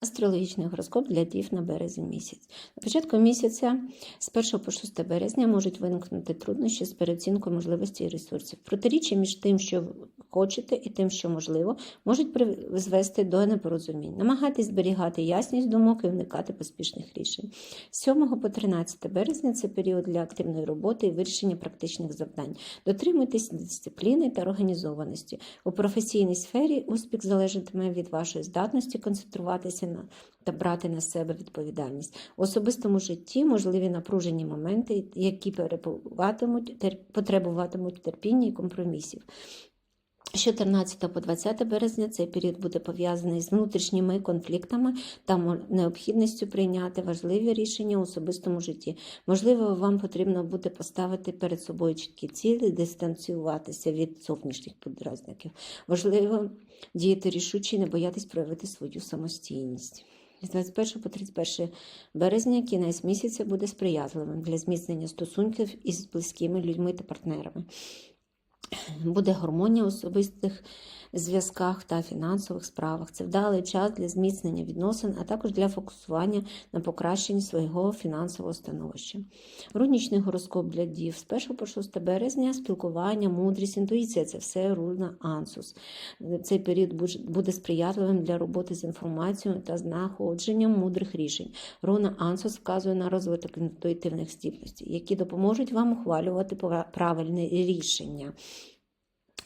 Астрологічний гороскоп для дів на березень місяць. На початку місяця з 1 по 6 березня можуть виникнути труднощі з переоцінкою можливостей і ресурсів. Протиріччя між тим, що хочете, і тим, що можливо, можуть призвести до непорозумінь. Намагайтесь зберігати ясність думок і уникати поспішних рішень. З 7 по 13 березня це період для активної роботи і вирішення практичних завдань. Дотримуйтесь дисципліни та організованості. У професійній сфері успіх залежатиме від вашої здатності концентруватися на та брати на себе відповідальність. У особистому житті можливі напружені моменти, які потребуватимуть терпіння і компромісів. З 14 по 20 березня цей період буде пов'язаний з внутрішніми конфліктами та необхідністю прийняти важливі рішення у особистому житті. Можливо, вам потрібно буде поставити перед собою чіткі цілі, дистанціюватися від зовнішніх подразників. Важливо діяти рішуче і не боятись проявити свою самостійність. З 21 по 31 березня кінець місяця буде сприятливим для зміцнення стосунків із близькими людьми та партнерами. Буде гармонія у особистих зв'язках та фінансових справах. Це вдалий час для зміцнення відносин, а також для фокусування на покращенні свого фінансового становища. Рунічний гороскоп для дів з 1 по 6 березня спілкування, мудрість, інтуїція це все руна Ансус. Цей період буде сприятливим для роботи з інформацією та знаходженням мудрих рішень. Руна Ансус вказує на розвиток інтуїтивних здібностей, які допоможуть вам ухвалювати правильне рішення.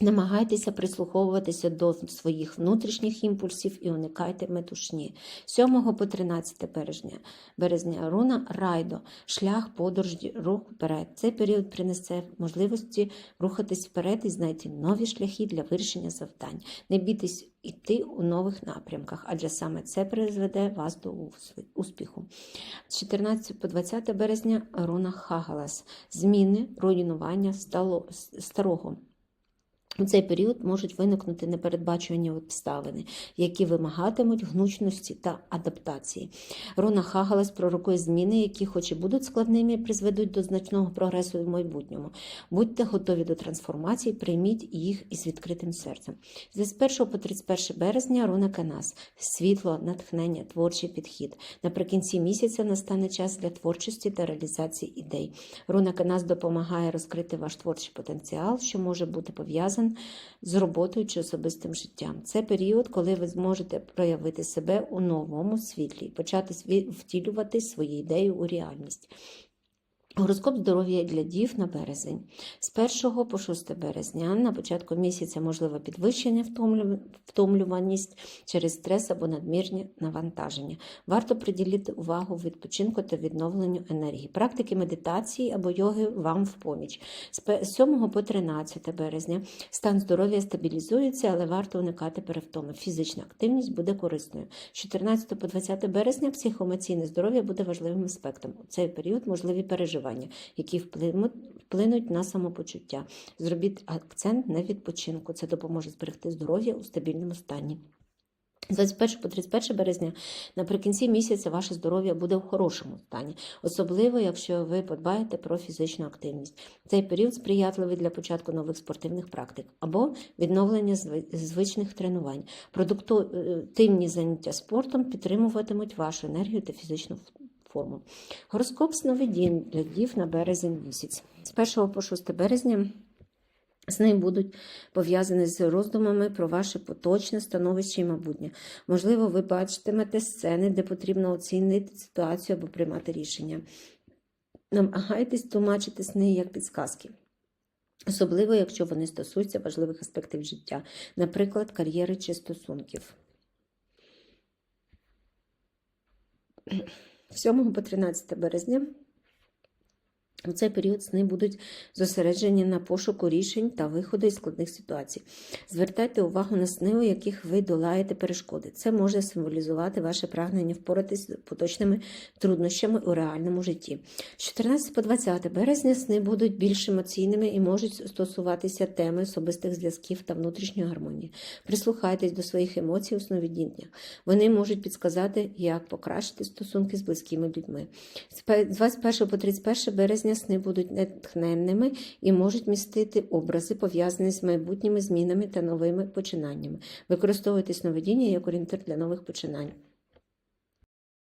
Намагайтеся прислуховуватися до своїх внутрішніх імпульсів і уникайте метушні. 7 по 13 березня, березня руна Райдо, шлях, подорож, рух вперед. Цей період принесе можливості рухатись вперед і знайти нові шляхи для вирішення завдань. Не бійтесь іти у нових напрямках, адже саме це призведе вас до успіху. З 14 по 20 березня руна Хагалас, зміни, руйнування старого. У цей період можуть виникнути непередбачувані обставини, які вимагатимуть гнучності та адаптації. Руна Хагалас пророкує зміни, які, хоч і будуть складними, призведуть до значного прогресу в майбутньому. Будьте готові до трансформації, прийміть їх із відкритим серцем. З 21 по 31 березня руна Канас, світло, натхнення, творчий підхід. Наприкінці місяця настане час для творчості та реалізації ідей. Руна Канас допомагає розкрити ваш творчий потенціал, що може бути пов'язаний з роботою чи особистим життям. Це період, коли ви зможете проявити себе у новому світлі, почати втілювати свої ідеї у реальність. Гороскоп здоров'я для дів на березень. З 1 по 6 березня на початку місяця можливе підвищення втомлюваність через стрес або надмірні навантаження. Варто приділити увагу відпочинку та відновленню енергії. Практики медитації або йоги вам в поміч. З з 7 по 13 березня стан здоров'я стабілізується, але варто уникати перевтоми. Фізична активність буде корисною. З 14 по 20 березня психоемоційне здоров'я буде важливим аспектом. У цей період можливі переживання, які вплинуть, на самопочуття. Зробіть акцент на відпочинку. Це допоможе зберегти здоров'я у стабільному стані. З 21 по 31 березня наприкінці місяця ваше здоров'я буде в хорошому стані, особливо якщо ви подбаєте про фізичну активність. Цей період сприятливий для початку нових спортивних практик або відновлення звичних тренувань. Продуктивні заняття спортом підтримуватимуть вашу енергію та фізичну форму. Гороскоп сновидінь для дів на березень місяць. З 1 по 6 березня з ним будуть пов'язані з роздумами про ваше поточне становище і майбутнє. Можливо, ви бачитимете сцени, де потрібно оцінити ситуацію або приймати рішення. Намагайтесь тлумачити сни як підсказки. Особливо, якщо вони стосуються важливих аспектів життя, наприклад, кар'єри чи стосунків. З 7 по 13 березня у цей період сни будуть зосереджені на пошуку рішень та виходу із складних ситуацій. Звертайте увагу на сни, у яких ви долаєте перешкоди. Це може символізувати ваше прагнення впоратись з поточними труднощами у реальному житті. З 14 по 20 березня сни будуть більш емоційними і можуть стосуватися теми особистих зв'язків та внутрішньої гармонії. Прислухайтесь до своїх емоцій у сновидіннях. Вони можуть підсказати, як покращити стосунки з близькими людьми. З 21 по 31 березня сни будуть натхненними і можуть містити образи, пов'язані з майбутніми змінами та новими починаннями. Використовуйте сновидіння як орієнтир для нових починань.